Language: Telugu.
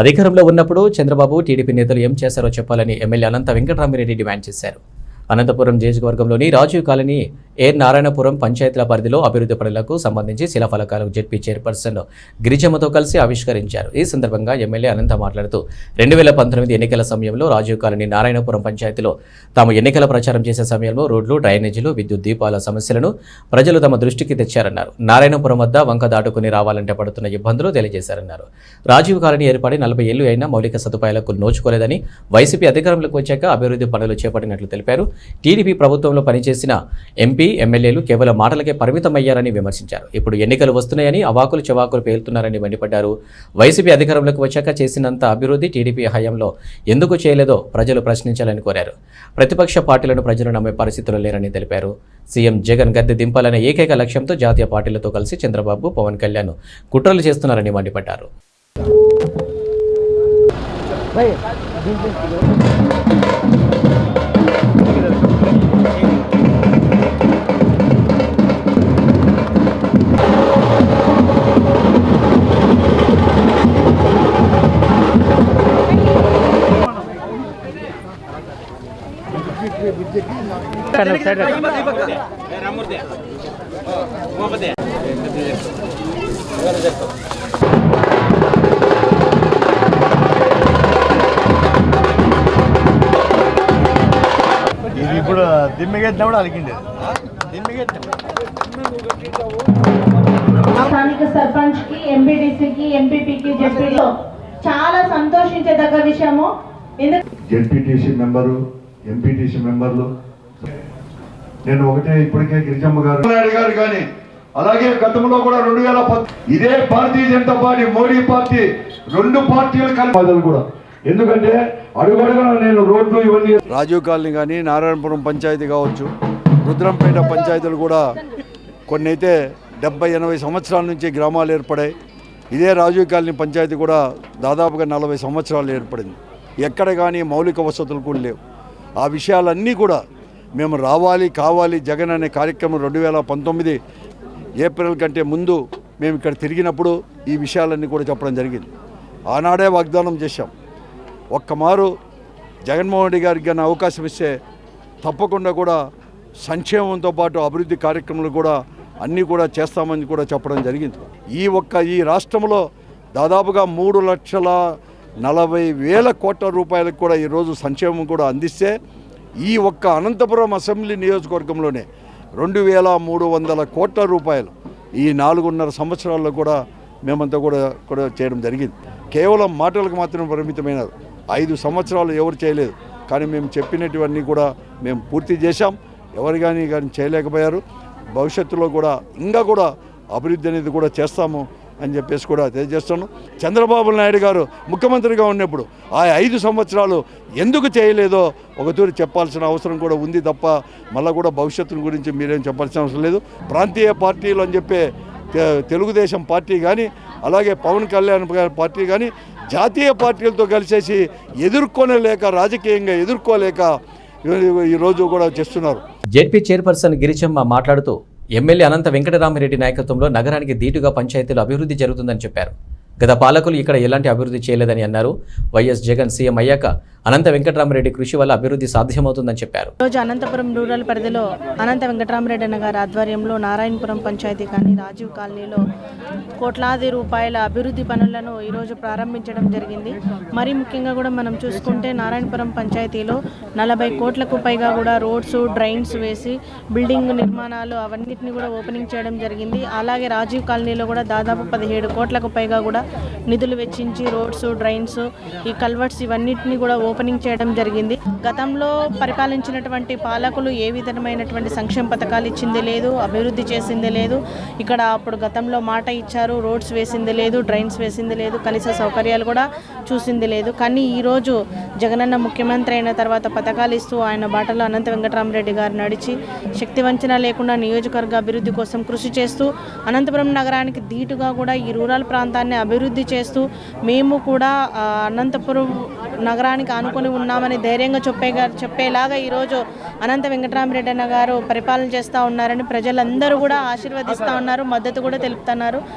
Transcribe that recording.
అధికారంలో ఉన్నప్పుడు చంద్రబాబు టీడీపీ నేతలు ఏం చేశారో చెప్పాలని ఎమ్మెల్యే అనంత వెంకటరామిరెడ్డి డిమాండ్ చేశారు. అనంతపురం నియోజకవర్గంలోని రాజీవ్ కాలనీ ఏర్ నారాయణపురం పంచాయతీల పరిధిలో అభివృద్ధి పనులకు సంబంధించి శిలాఫలకాలు జెడ్పీ చైర్పర్సన్ గిరిజమ్మతో కలిసి ఆవిష్కరించారు. ఈ సందర్భంగా ఎమ్మెల్యే అనంత మాట్లాడుతూ రెండు వేల పంతొమ్మిది ఎన్నికల సమయంలో రాజీవ్ కాలనీ నారాయణపురం పంచాయతీలో తాము ఎన్నికల ప్రచారం చేసే సమయంలో రోడ్లు డ్రైనేజీలు విద్యుత్ దీపాల సమస్యలను ప్రజలు తమ దృష్టికి తెచ్చారన్నారు. నారాయణపురం వద్ద వంక దాటుకుని రావాలంటే పడుతున్న ఇబ్బందులు తెలియజేశారన్నారు. రాజీవ్ కాలనీ ఏర్పడి నలభై ఏళ్ళు అయినా మౌలిక సదుపాయాలకు నోచుకోలేదని వైసీపీ అధికారంలోకి వచ్చాక అభివృద్ధి పనులు చేపట్టినట్లు తెలిపారు. టీడీపీ ప్రభుత్వంలో పనిచేసిన ఎంపీ ఎమ్మెల్యేలు కేవలం మాటలకే పరిమితమయ్యారని విమర్శించారు. ఇప్పుడు ఎన్నికలు వస్తున్నాయని అవాకులు చెవాకులు పేలుతున్నారని మండిపడ్డారు. వైసీపీ అధికారంలోకి వచ్చాక చేసినంత అభివృద్ధి టీడీపీ హయాంలో ఎందుకు చేయలేదో ప్రజలు ప్రశ్నించాలని కోరారు. ప్రతిపక్ష పార్టీలను ప్రజలు నమ్మే పరిస్థితులు లేరని తెలిపారు. సీఎం జగన్ గద్దె దింపాలనే ఏకైక లక్ష్యంతో జాతీయ పార్టీలతో కలిసి చంద్రబాబు పవన్ కళ్యాణ్ కుట్రలు చేస్తున్నారని మండిపడ్డారు. ఇది ఇప్పుడు దిమ్మిగెత్తినప్పుడు అలికిండేది దిమ్మిగెత్తిన స్థానిక సర్పంచ్కి ఎంపీటీసీకి ఎంపీపీకి జెడ్పీలో చాలా సంతోషించదగ్గ విషయము. ఎందుకంటే జెడ్పీటీసీ మెంబరు ఎంపీటీసీ మెంబర్లు. నేను ఒకటే ఇప్పటికే గిరిజమ్మ గారు గారు కానీ అలాగే గతంలో కూడా రెండు వేల ఇదే భారతీయ జనతా పార్టీ మోడీ పార్టీ రెండు పార్టీలు కలిపి కూడా. ఎందుకంటే అడుగడుగున నేను రోడ్లు ఇవన్నీ రాజీవ్ కాలనీ కానీ నారాయణపురం పంచాయతీ కావచ్చు రుద్రంపేట పంచాయతీలు కూడా కొన్ని అయితే డెబ్బై ఎనభై సంవత్సరాల నుంచి గ్రామాలు ఏర్పడాయి. ఇదే రాజీవ్ కాలనీ పంచాయతీ కూడా దాదాపుగా నలభై సంవత్సరాలు ఏర్పడింది. ఎక్కడ కానీ మౌలిక వసతులు కూడా లేవు. ఆ విషయాలన్నీ కూడా మేము రావాలి కావాలి జగన్ అనే కార్యక్రమం రెండు వేల పంతొమ్మిది ఏప్రిల్ కంటే ముందు మేము ఇక్కడ తిరిగినప్పుడు ఈ విషయాలన్నీ కూడా చెప్పడం జరిగింది. ఆనాడే వాగ్దానం చేశాం. ఒక్క మారు జగన్మోహన్ రెడ్డి గారికి కానీ అవకాశం ఇస్తే తప్పకుండా కూడా సంక్షేమంతో పాటు అభివృద్ధి కార్యక్రమాలు కూడా అన్నీ కూడా చేస్తామని కూడా చెప్పడం జరిగింది. ఈ ఒక్క ఈ రాష్ట్రంలో దాదాపుగా మూడు లక్షల నలభై వేల కోట్ల రూపాయలకు కూడా ఈరోజు సంక్షేమం కూడా అందిస్తే ఈ ఒక్క అనంతపురం అసెంబ్లీ నియోజకవర్గంలోనే రెండు వేల మూడు వందల కోట్ల రూపాయలు ఈ నాలుగున్నర సంవత్సరాల్లో కూడా మేమంతా కూడా కూడా చేయడం జరిగింది. కేవలం మాటలకు మాత్రమే పరిమితమైనది. ఐదు సంవత్సరాలు ఎవరు చేయలేదు. కానీ మేము చెప్పినటువన్నీ కూడా మేము పూర్తి చేశాం. ఎవరు కానీ కానీ చేయలేకపోయారు. భవిష్యత్తులో కూడా ఇంకా కూడా అభివృద్ధి అనేది కూడా చేస్తాము. అని చెప్పేసి కూడా తెలియజేస్తాను చంద్రబాబు నాయుడు గారు ముఖ్యమంత్రిగా ఉన్నప్పుడు ఆ ఐదు సంవత్సరాలు ఎందుకు చేయలేదో ఒకతూరి చెప్పాల్సిన అవసరం కూడా ఉంది తప్ప మళ్ళీ కూడా భవిష్యత్తు గురించి మీరేం చెప్పాల్సిన అవసరం లేదు. ప్రాంతీయ పార్టీలు అని చెప్పే తెలుగుదేశం పార్టీ కానీ అలాగే పవన్ కళ్యాణ్ పార్టీ కానీ జాతీయ పార్టీలతో కలిసేసి ఎదుర్కొనలేక రాజకీయంగా ఎదుర్కోలేక ఈ- ఈరోజు కూడా చేస్తున్నారు. జెడ్పీ చైర్పర్సన్ గిరిజమ్మ మాట్లాడుతూ ఎమ్మెల్యే అనంత వెంకటరామిరెడ్డి నాయకత్వంలో నగరానికి దీటుగా పంచాయతీలు అభివృద్ధి జరుగుతుందని చెప్పారు. గత పాలకులు ఇక్కడ ఎలాంటి అభివృద్ధి చేయలేదని అన్నారు. వైఎస్ జగన్ సీఎం అయ్యాక అనంత వెంకటరామరెడ్డి కృషి వల్ల అభివృద్ధి సాధ్యమవుతుందని చెప్పారు. రోజు అనంతపురం రూరల్ పరిధిలో అనంత వెంకటరామరెడ్డి అన్న గారి ఆధ్వర్యంలో నారాయణపురం పంచాయతీ కానీ రాజీవ్ కాలనీలో కోట్లాది రూపాయల అభివృద్ధి పనులను ఈరోజు ప్రారంభించడం జరిగింది. మరీ ముఖ్యంగా కూడా మనం చూసుకుంటే నారాయణపురం పంచాయతీలో నలభై కోట్లకు పైగా కూడా రోడ్స్ డ్రైన్స్ వేసి బిల్డింగ్ నిర్మాణాలు అవన్నిటిని కూడా ఓపెనింగ్ చేయడం జరిగింది. అలాగే రాజీవ్ కాలనీలో కూడా దాదాపు పదిహేడు కోట్లకు పైగా కూడా నిధులు వెచ్చించి రోడ్స్ డ్రైన్స్ ఈ కల్వర్ట్స్ ఇవన్నిటిని కూడా ఓపెనింగ్ చేయడం జరిగింది. గతంలో పరిపాలించినటువంటి పాలకులు ఏ విధమైనటువంటి సంక్షేమ పథకాలు ఇచ్చింది లేదు అభివృద్ధి చేసింది లేదు. ఇక్కడ అప్పుడు గతంలో మాట ఇచ్చారు రోడ్స్ వేసింది లేదు డ్రైన్స్ వేసింది లేదు కనీస సౌకర్యాలు కూడా చూసింది లేదు. కానీ ఈరోజు జగనన్న ముఖ్యమంత్రి అయిన తర్వాత పథకాలు ఇస్తూ ఆయన బాటలో అనంత వెంకటరామరెడ్డి గారు నడిచి శక్తి వంచన లేకుండా నియోజకవర్గ అభివృద్ధి కోసం కృషి చేస్తూ అనంతపురం నగరానికి ధీటుగా కూడా ఈ రూరల్ ప్రాంతాన్ని అభివృద్ధి చేస్తూ మేము కూడా అనంతపురం నగరానికి ఆనుకొని ఉన్నామని ధైర్యంగా చెప్పే చెప్పేలాగా ఈరోజు అనంత వెంకటరామరెడ్డి అన్న గారు పరిపాలన చేస్తూ ఉన్నారని ప్రజలందరూ కూడా ఆశీర్వదిస్తూ ఉన్నారు మద్దతు కూడా తెలుపుతున్నారు.